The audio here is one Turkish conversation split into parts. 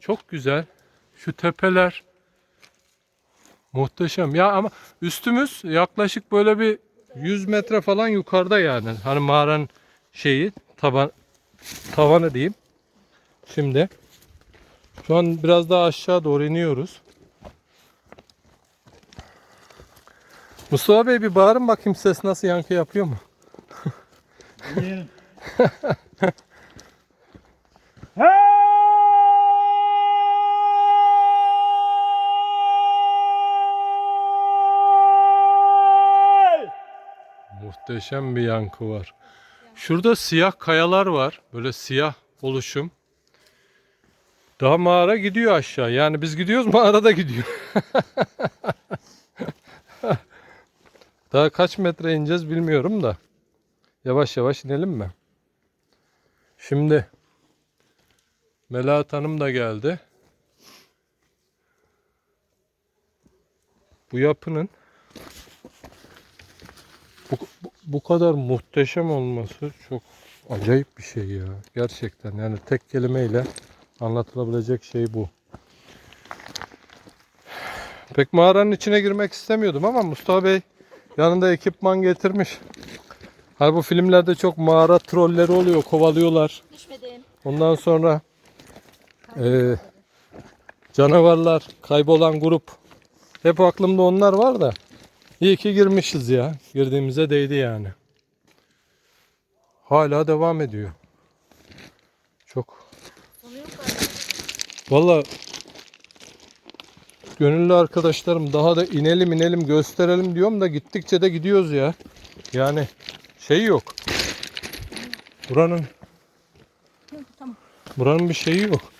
Çok güzel. Şu tepeler muhteşem. Ya ama üstümüz yaklaşık böyle bir 100 metre falan yukarıda yani. Hani mağaranın şeyi taban tavanı diyeyim. Şimdi şu an biraz daha aşağı doğru iniyoruz. Mustafa Bey bir bağırın bakayım ses nasıl yankı yapıyor mu? Muhteşem bir yankı var. Şurada siyah kayalar var. Böyle siyah oluşum. Daha mağara gidiyor aşağı. Yani biz gidiyoruz mağara da gidiyor. Daha kaç metre ineceğiz bilmiyorum da. Yavaş yavaş inelim mi? Şimdi Melahat Hanım da geldi. Bu yapının bu, bu, kadar muhteşem olması çok acayip bir şey ya. Gerçekten yani tek kelimeyle anlatılabilecek şey bu. Pek mağaranın içine girmek istemiyordum ama Mustafa Bey yanında ekipman getirmiş. Hani bu filmlerde çok mağara trolleri oluyor, kovalıyorlar. Düşmedim. Ondan sonra eee, canavarlar, kaybolan grup. Hep aklımda onlar var da. İyi ki girmişiz ya. Girdiğimize değdi yani. Hala devam ediyor. Çok. Valla gönüllü arkadaşlarım daha da inelim inelim gösterelim diyorum da gittikçe de gidiyoruz ya. Yani şey yok. Buranın. Buranın bir şeyi yok.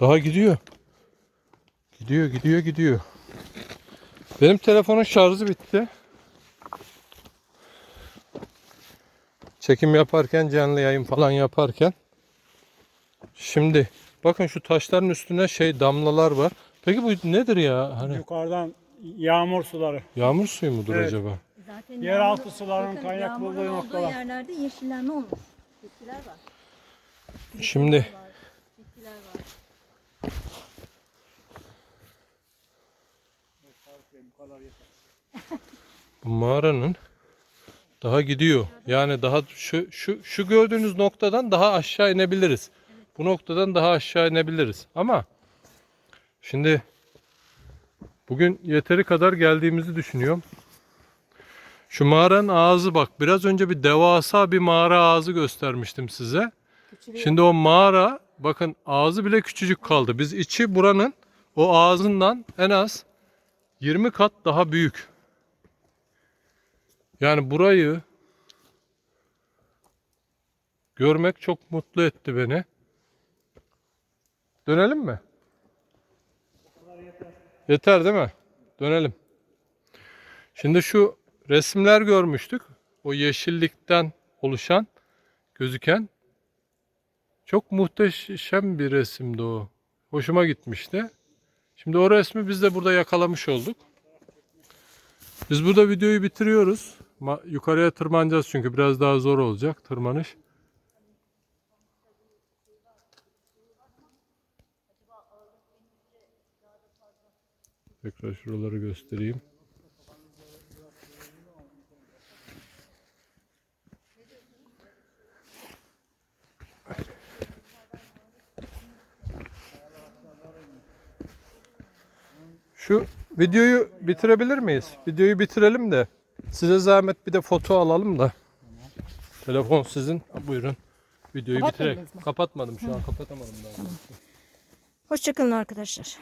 Daha gidiyor. Gidiyor, gidiyor, gidiyor. Benim telefonun şarjı bitti. Çekim yaparken, canlı yayın falan yaparken. Şimdi bakın şu taşların üstüne şey damlalar var. Peki bu nedir ya? Hani Yukarıdan yağmur suları. yağmur suyu mudur Evet. acaba? Zaten Yeraltı yağmur- suların bakın, kaynak yağmurun bulduğu olduğu noktalar. yerlerde yeşillenme olmuş. Bitkiler var. Şimdi Var, Bitkiler var. Bu mağaranın daha gidiyor. Yani daha şu şu şu gördüğünüz noktadan daha aşağı inebiliriz. Bu noktadan daha aşağı inebiliriz. Ama şimdi bugün yeteri kadar geldiğimizi düşünüyorum. Şu mağaranın ağzı bak. Biraz önce bir devasa bir mağara ağzı göstermiştim size. Şimdi o mağara bakın ağzı bile küçücük kaldı. Biz içi buranın o ağzından en az 20 kat daha büyük. Yani burayı görmek çok mutlu etti beni. Dönelim mi? Yeter değil mi? Dönelim. Şimdi şu resimler görmüştük. O yeşillikten oluşan, gözüken çok muhteşem bir resimdi o. Hoşuma gitmişti. Şimdi o resmi biz de burada yakalamış olduk. Biz burada videoyu bitiriyoruz. Ma- yukarıya tırmanacağız çünkü biraz daha zor olacak tırmanış. Tekrar şuraları göstereyim. Şu videoyu bitirebilir miyiz? Videoyu bitirelim de size zahmet bir de foto alalım da. Telefon sizin. Buyurun. Videoyu bitirek. Kapatmadım şu an kapatamadım daha. Hoşçakalın arkadaşlar.